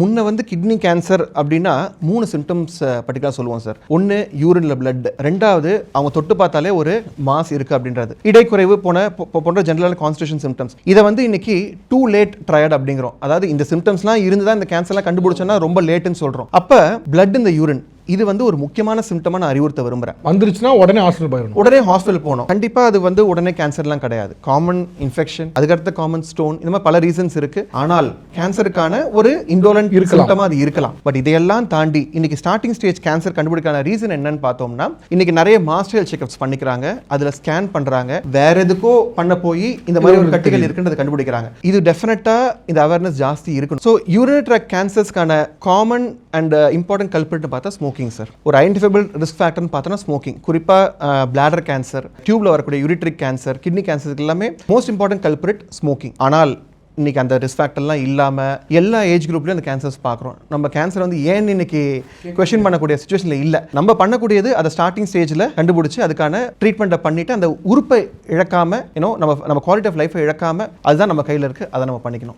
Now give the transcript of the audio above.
முன்ன வந்து kidney cancer அப்படின்னா மூணு சிம்டம்ஸ் பர்டிகுலராக சொல்லுவோம் சார். ஒன்று யூரின்ல பிளட் ரெண்டாவது அவங்க தொட்டு பார்த்தாலே ஒரு மாஸ் இருக்கு அப்படின்றது. இடைக்குறைவு போன போன்ற ஜென்ரலான கான்ஸ்டியூஷன் சிம்டம்ஸ் இதை வந்து இன்னைக்கு டூ லேட் ட்ரையட் அப்படிங்கிறோம். அதாவது இந்த சிம்டம்ஸ்லாம் இருந்து தான் இந்த கேன்சர்லாம் கண்டுபிடிச்சோன்னா ரொம்ப லேட்டுன்னு சொல்கிறோம் அப்போ பிளட் இந்த யூரின் இது வந்து ஒரு முக்கியமான சிம்டமாக நான் அறிவுறுத்த விரும்புகிறேன் வந்துருச்சுன்னா உடனே ஹாஸ்பிட்டல் போயிடணும். உடனே ஹாஸ்பிட்டல் போகணும். கண்டிப்பா அது வந்து உடனே கேன்சர்லாம் கிடையாது. காமன் இன்ஃபெக்ஷன் அதுக்கடுத்த காமன் ஸ்டோன் இந்த மாதிரி பல ரீசன்ஸ் இருக்கு. ஆனால் கேன்சருக்கான ஒரு இண்டோலன்ட் இருக்கலாம். சிம்டமா அது இருக்கலாம். பட் இதையெல்லாம் தாண்டி இன்னைக்கு ஸ்டார்டிங் ஸ்டேஜ் கேன்சர் கண்டுபிடிக்கான ரீசன் என்னன்னு பார்த்தோம்னா இன்னைக்கு நிறைய மாஸ்டர் செக்அப்ஸ் பண்ணிக்கிறாங்க. அதுல ஸ்கேன் பண்றாங்க. வேற எதுக்கோ பண்ண போய் இந்த மாதிரி ஒரு கட்டிகள் இருக்குன்றது கண்டுபிடிக்கிறாங்க. இது டெஃபினட்டா இந்த அவேர்னஸ் ஜாஸ்தி இருக்கணும். ஸோ யூரினரி ட்ராக் கேன்சர்ஸ்க்கான காமன் அண்ட் இம்பார்ட்டன்ட் கல்பிட்னு பார்த்தா ஸ்மோக்கிங் சார் ஒரு ஐடென்டிஃபைபிள் ரிஸ்க் ஃபேக்டர்னு பார்த்தோன்னா ஸ்மோக்கிங் குறிப்பாக பிளாடர் கேன்சர் டியூப்ல வரக்கூடிய யூரிட்ரிக் கேன்சர் கிட்னி கேன்சருக்கு எல்லாமே மோஸ்ட் இம்பார்ட்டன்ட் கல்பிரிட் ஸ்மோக்கிங் ஆனால் இன்னைக்கு அந்த ரிஸ்க் ஃபேக்டர்லாம் இல்லாமல் எல்லா ஏஜ் குரூப்லேயும் அந்த கேன்சர்ஸ் பார்க்குறோம். நம்ம கேன்சர் வந்து ஏன் இன்னைக்கு கொஷின் பண்ணக்கூடிய சுச்சுவேஷனில் இல்லை. நம்ம பண்ணக்கூடியது அதை ஸ்டார்டிங் ஸ்டேஜில் கண்டுபிடிச்சி அதுக்கான ட்ரீட்மெண்ட்டை பண்ணிட்டு அந்த உறுப்பை இழக்காமல் ஏன்னோ நம்ம நம்ம குவாலிட்டி ஆஃப் லைஃப்பை இழக்காமல் அதுதான் நம்ம கையில் இருக்குது அதை நம்ம பண்ணிக்கணும்.